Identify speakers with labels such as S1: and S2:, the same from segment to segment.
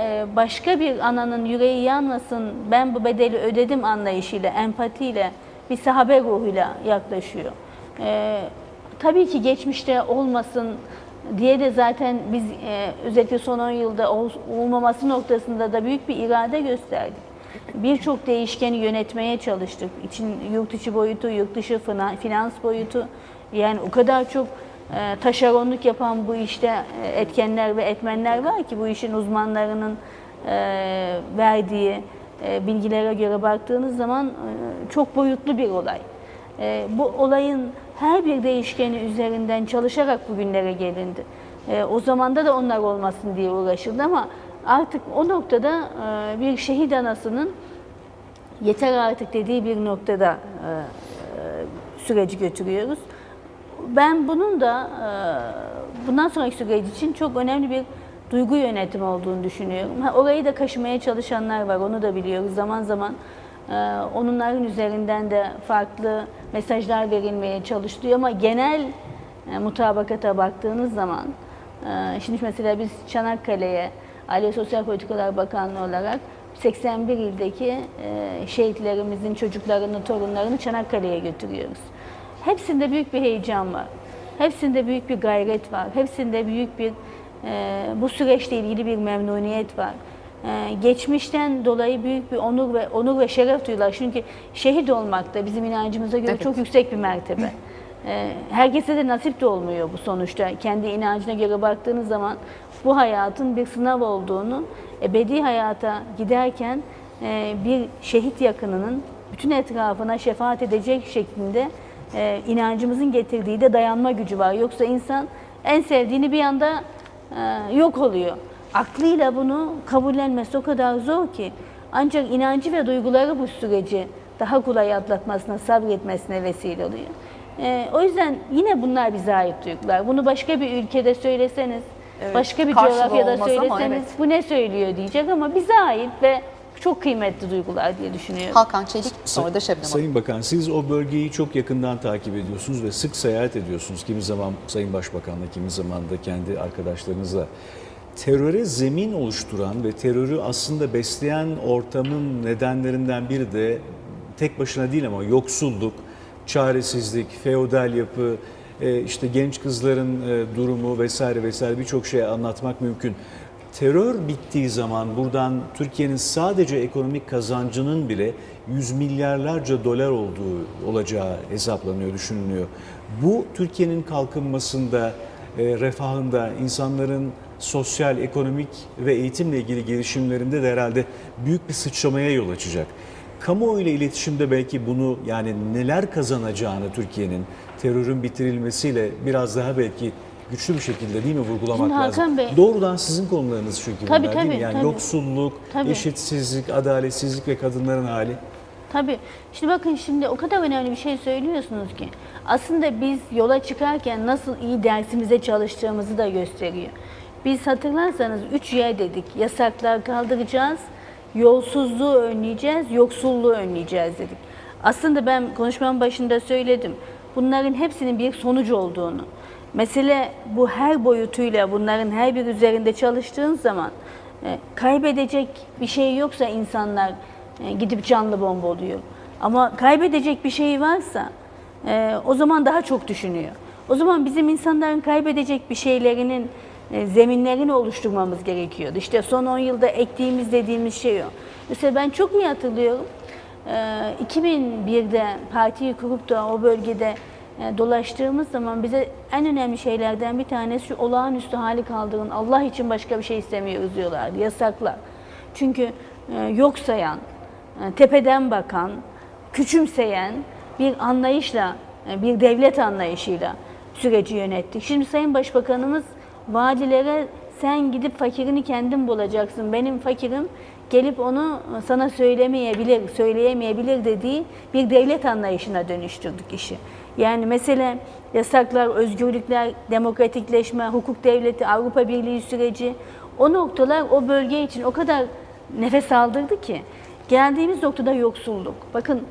S1: e, başka bir ananın yüreği yanmasın, ben bu bedeli ödedim anlayışıyla, empatiyle, bir sahabe ruhuyla yaklaşıyor. E, tabii ki geçmişte olmasın diye de zaten biz e, özellikle son 10 yılda ol- olmaması noktasında da büyük bir irade gösterdik. Birçok değişkeni yönetmeye çalıştık. İçin yurt içi boyutu, yurt dışı fina- finans boyutu. Yani o kadar çok taşeronluk yapan bu işte e, etkenler ve etmenler var ki bu işin uzmanlarının e, verdiği e, bilgilere göre baktığınız zaman çok boyutlu bir olay. Bu olayın her bir değişkeni üzerinden çalışarak bugünlere gelindi. O zamanda da onlar olmasın diye uğraşıldı ama artık o noktada bir şehit anasının yeter artık dediği bir noktada süreci götürüyoruz. Ben bunun da e, bundan sonraki süreç için çok önemli bir duygu yönetimi olduğunu düşünüyorum. Orayı da kaşımaya çalışanlar var, onu da biliyoruz. Zaman zaman e, onların üzerinden de farklı mesajlar verilmeye çalışılıyor ama genel e, mutabakata baktığınız zaman, şimdi mesela biz Çanakkale'ye Aile Sosyal Politikalar Bakanlığı olarak 81 ildeki şehitlerimizin çocuklarını, torunlarını Çanakkale'ye götürüyoruz. Hepsinde büyük bir heyecan var. Hepsinde büyük bir gayret var. Hepsinde büyük bir e, bu süreçle ilgili bir memnuniyet var. E, geçmişten dolayı büyük bir onur ve onur ve şeref duyuyorlar. Çünkü şehit olmak da bizim inancımıza göre
S2: Evet.
S1: çok yüksek bir mertebe. E, herkese de nasip de olmuyor bu sonuçta. Kendi inancına göre baktığınız zaman bu hayatın bir sınav olduğunu, ebedi hayata giderken e, bir şehit yakınının bütün etrafına şefaat edecek şeklinde e, inancımızın getirdiği de dayanma gücü var. Yoksa insan en sevdiğini bir anda e, yok oluyor. Aklıyla bunu kabullenmesi o kadar zor ki ancak inancı ve duyguları bu süreci daha kolay atlatmasına, sabretmesine vesile oluyor. E, o yüzden yine bunlar bize ait duygular. Bunu başka bir ülkede söyleseniz,
S2: Evet,
S1: başka bir coğrafyada söyleseniz
S2: evet.
S1: bu ne söylüyor diyecek ama bize ait ve çok kıymetli duygular diye düşünüyorum.
S2: Hakan Çelik, sonra da Şebnem.
S3: Sayın Bakan siz o bölgeyi çok yakından takip ediyorsunuz ve sık seyahat ediyorsunuz. Kimi zaman Sayın Başbakan'la, kimi zaman da kendi arkadaşlarınızla. Teröre zemin oluşturan ve terörü aslında besleyen ortamın nedenlerinden biri de tek başına değil ama yoksulluk, çaresizlik, feodal yapı, e, işte genç kızların e, durumu vesaire vesaire birçok şey anlatmak mümkün. Terör bittiği zaman buradan Türkiye'nin sadece ekonomik kazancının bile yüz milyarlarca dolar olduğu olacağı hesaplanıyor, düşünülüyor. Bu Türkiye'nin kalkınmasında, e, refahında, insanların sosyal, ekonomik ve eğitimle ilgili gelişimlerinde de herhalde büyük bir sıçramaya yol açacak. Kamuoyu ile iletişimde belki bunu yani neler kazanacağını Türkiye'nin terörün bitirilmesiyle biraz daha belki güçlü bir şekilde değil mi vurgulamak
S1: Şimdi Hakan
S3: lazım.
S1: Bey-
S3: Doğrudan sizin konularınız çünkü
S1: Tabii,
S3: bunlar değil mi?
S1: tabii,
S3: Yani
S1: tabii.
S3: yoksulluk,
S1: Tabii.
S3: eşitsizlik, adaletsizlik ve kadınların hali.
S1: Tabii. Şimdi bakın şimdi o kadar önemli bir şey söylüyorsunuz ki. Aslında biz yola çıkarken nasıl iyi dersimize çalıştığımızı da gösteriyor. Biz hatırlarsanız 3 Y dedik. Yasaklar kaldıracağız, yolsuzluğu önleyeceğiz, yoksulluğu önleyeceğiz dedik. Aslında ben konuşmamın başında söyledim. Bunların hepsinin bir sonuç olduğunu. Mesele bu her boyutuyla bunların her bir üzerinde çalıştığın zaman e, kaybedecek bir şey yoksa insanlar e, gidip canlı bomba oluyor. Ama kaybedecek bir şey varsa e, o zaman daha çok düşünüyor. O zaman bizim insanların kaybedecek bir şeylerinin e, zeminlerini oluşturmamız gerekiyordu. İşte son 10 yılda ektiğimiz dediğimiz şey o. Mesela ben çok iyi hatırlıyorum. E, 2001'de partiyi kurup da o bölgede dolaştığımız zaman bize en önemli şeylerden bir tanesi şu olağanüstü hali kaldırın. Allah için başka bir şey istemiyoruz diyorlardı. Yasaklar. Çünkü e, yok sayan, e, tepeden bakan, küçümseyen bir anlayışla, e, bir devlet anlayışıyla süreci yönettik. Şimdi Sayın Başbakanımız vadilere sen gidip fakirini kendin bulacaksın. Benim fakirim gelip onu sana söylemeyebilir, söyleyemeyebilir dediği bir devlet anlayışına dönüştürdük işi. Yani mesele yasaklar, özgürlükler, demokratikleşme, hukuk devleti, Avrupa Birliği süreci o noktalar o bölge için o kadar nefes aldırdı ki geldiğimiz noktada yoksulluk. Bakın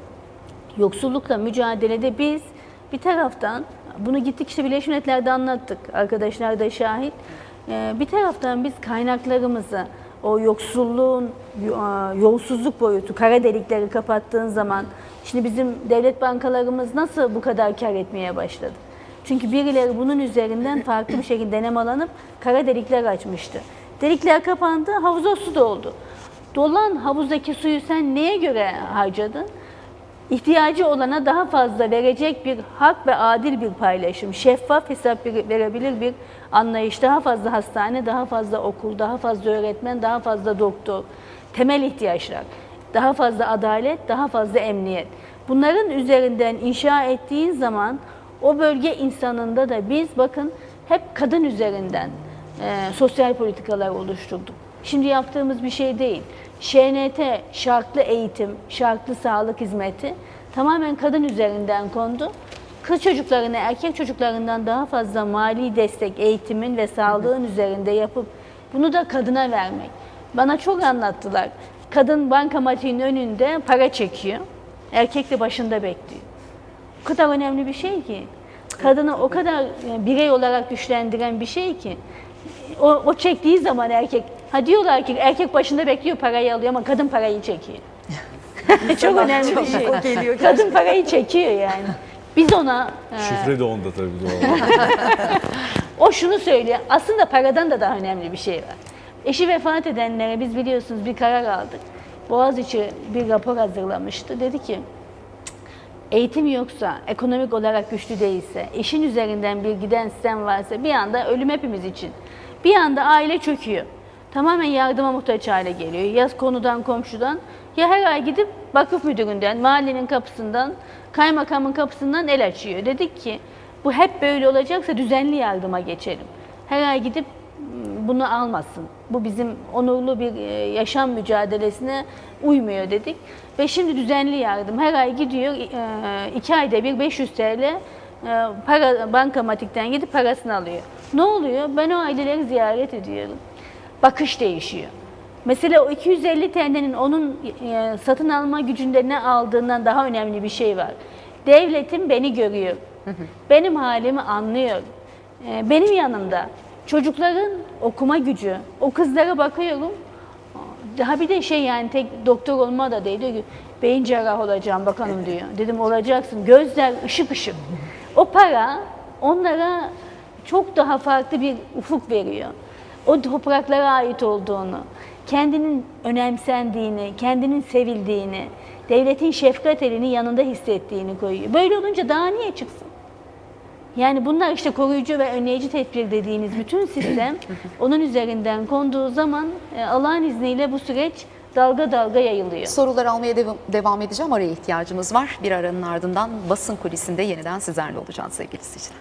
S1: yoksullukla mücadelede biz bir taraftan bunu gittik işte Birleşmiş Milletler'de anlattık. Arkadaşlar da şahit. Ee, Bir taraftan biz kaynaklarımızı o yoksulluğun, yo- yolsuzluk boyutu, kara delikleri kapattığın zaman şimdi bizim devlet bankalarımız nasıl bu kadar kar etmeye başladı? Çünkü birileri bunun üzerinden farklı bir şekilde denemalanıp kara delikler açmıştı. Delikler kapandı, havuza su doldu. Dolan havuzdaki suyu sen neye göre harcadın? İhtiyacı olana daha fazla verecek bir hak ve adil bir paylaşım, şeffaf hesap verebilir bir anlayış, daha fazla hastane, daha fazla okul, daha fazla öğretmen, daha fazla doktor, temel ihtiyaçlar, daha fazla adalet, daha fazla emniyet. Bunların üzerinden inşa ettiğin zaman o bölge insanında da biz bakın hep kadın üzerinden e, sosyal politikalar oluşturduk. Şimdi yaptığımız bir şey değil. ŞNT, şartlı eğitim, şartlı sağlık hizmeti tamamen kadın üzerinden kondu. Kız çocuklarına erkek çocuklarından daha fazla mali destek eğitimin ve sağlığın üzerinde yapıp bunu da kadına vermek. Bana çok anlattılar. Kadın bankamatiğin önünde para çekiyor. Erkek de başında bekliyor. O kadar önemli bir şey ki. Kadını o kadar e, birey olarak güçlendiren bir şey ki. O, o çektiği zaman erkek, ha diyorlar ki erkek başında bekliyor parayı alıyor ama kadın parayı çekiyor. Çok önemli bir şey.
S2: o geliyor
S1: Kadın parayı çekiyor yani. Biz ona, e,
S3: Şifre de onda tabii doğal olarak.
S1: o şunu söylüyor. Aslında paradan da daha önemli bir şey var. Eşi vefat edenlere biz biliyorsunuz bir karar aldık. Boğaziçi bir rapor hazırlamıştı. Dedi ki eğitim yoksa, ekonomik olarak güçlü değilse, eşin üzerinden bir giden sistem varsa bir anda ölüm hepimiz için. Bir anda aile çöküyor. Tamamen yardıma muhtaç hale geliyor. Ya konudan, komşudan ya her ay gidip vakıf müdüründen, mahallenin kapısından, kaymakamın kapısından el açıyor. Dedik ki bu hep böyle olacaksa düzenli yardıma geçelim. Her ay gidip "Hmm, bunu almasın. Bu bizim onurlu bir e, yaşam mücadelesine uymuyor dedik. Ve şimdi düzenli yardım. Her ay gidiyor, e, iki ayda bir 500 TL para bankamatikten gidip parasını alıyor. Ne oluyor? Ben o aileleri ziyaret ediyorum. Bakış değişiyor. Mesela o 250 TL'nin onun e, satın alma gücünde ne aldığından daha önemli bir şey var. Devletim beni görüyor. Benim halimi anlıyor. E, benim yanımda. Çocukların okuma gücü. O kızlara bakıyorum. Daha bir de şey yani tek doktor olma da değil. Diyor ki beyin cerrah olacağım bakanım diyor. Dedim olacaksın. Gözler ışık ışık. O para onlara çok daha farklı bir ufuk veriyor. O topraklara ait olduğunu, kendinin önemsendiğini, kendinin sevildiğini, devletin şefkat elini yanında hissettiğini koyuyor. Böyle olunca daha niye çıksın? Yani bunlar işte koruyucu ve önleyici tedbir dediğimiz bütün sistem onun üzerinden konduğu zaman e, Allah'ın izniyle bu süreç dalga dalga yayılıyor.
S2: Sorular almaya dev- devam edeceğim. Araya ihtiyacımız var. Bir aranın ardından basın kulisinde yeniden sizlerle olacağız sevgili izleyiciler.